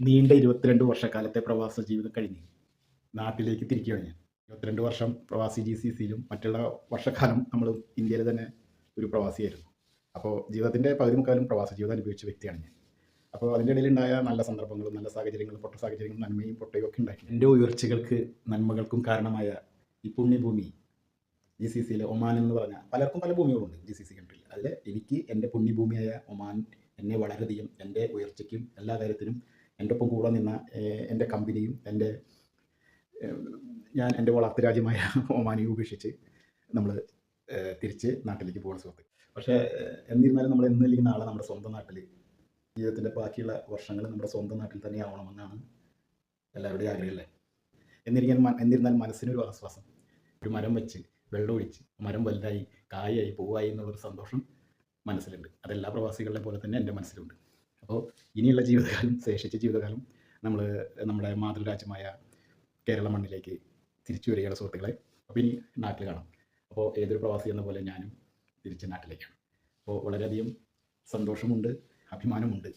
നീണ്ട ഇരുപത്തിരണ്ട് വർഷക്കാലത്തെ പ്രവാസ ജീവിതം കഴിഞ്ഞു നാട്ടിലേക്ക് തിരിക്കുകയാണ് ഞാൻ ഇരുപത്തിരണ്ട് വർഷം പ്രവാസി ജി സി സിയിലും മറ്റുള്ള വർഷക്കാലം നമ്മൾ ഇന്ത്യയിൽ തന്നെ ഒരു പ്രവാസിയായിരുന്നു. അപ്പോൾ ജീവിതത്തിന്റെ പകുതി മുക്കാലും പ്രവാസ ജീവിതം അനുഭവിച്ച വ്യക്തിയാണ് ഞാൻ. അപ്പോൾ അതിന്റെ ഇടയിലുണ്ടായ നല്ല സന്ദർഭങ്ങളും നല്ല സാഹചര്യങ്ങളും പൊട്ട സാഹചര്യങ്ങളും നന്മയും പൊട്ടയും ഒക്കെ ഉണ്ടായി. എന്റെ ഉയർച്ചകൾക്ക് നന്മകൾക്കും കാരണമായ ഈ പുണ്യഭൂമി ജി സി സിയിലെ ഒമാൻ എന്ന് പറഞ്ഞ പലർക്കും പല ഭൂമികളുണ്ട് ജി സി സി കൺട്രിയിൽ അതിൽ എനിക്ക് എന്റെ പുണ്യഭൂമിയായ ഒമാൻ എന്നെ വളരെയധികം എന്റെ ഉയർച്ചയ്ക്കും എല്ലാ കാര്യത്തിനും എന്റെ ഒപ്പം കൂടെ നിന്ന എന്റെ കമ്പനിയും എന്റെ ഞാൻ എന്റെ വളർത്തു രാജ്യമായ ഒമാനിയെ ഉപേക്ഷിച്ച് നമ്മൾ തിരിച്ച് നാട്ടിലേക്ക് പോകുന്ന സുഹൃത്ത്. പക്ഷേ എന്നിരുന്നാലും നമ്മൾ എന്നില്ലെങ്കിൽ നാളെ നമ്മുടെ സ്വന്തം നാട്ടിൽ ജീവിതത്തിന്റെ ബാക്കിയുള്ള വർഷങ്ങൾ നമ്മുടെ സ്വന്തം നാട്ടിൽ തന്നെ ആവണമെന്നാണ് എല്ലാവരുടെയും ആഗ്രഹമല്ലേ എന്നിരിക്കാൻ എന്നിരുന്നാലും മനസ്സിനൊരു ആശ്വാസം. ഒരു മരം വെച്ച് വെള്ളമൊഴിച്ച് മരം വലുതായി കായായി പോവായി എന്നുള്ളൊരു സന്തോഷം മനസ്സിലുണ്ട്. അതെല്ലാ പ്രവാസികളെ പോലെ തന്നെ എന്റെ മനസ്സിലുണ്ട്. അപ്പോൾ ഇനിയുള്ള ജീവിതകാലം ശേഷിച്ച ജീവിതകാലം നമ്മൾ നമ്മുടെ മാതൃരാജ്യമായ കേരള മണ്ണിലേക്ക് തിരിച്ചു വരികയാണ് സുഹൃത്തുക്കളെ. അപ്പോൾ ഇനി നാട്ടിൽ കാണാം. അപ്പോൾ ഏതൊരു പ്രവാസി എന്ന പോലെ ഞാനും തിരിച്ച് നാട്ടിലേക്കാണ് അപ്പോൾ വളരെയധികം സന്തോഷമുണ്ട് അഭിമാനമുണ്ട്.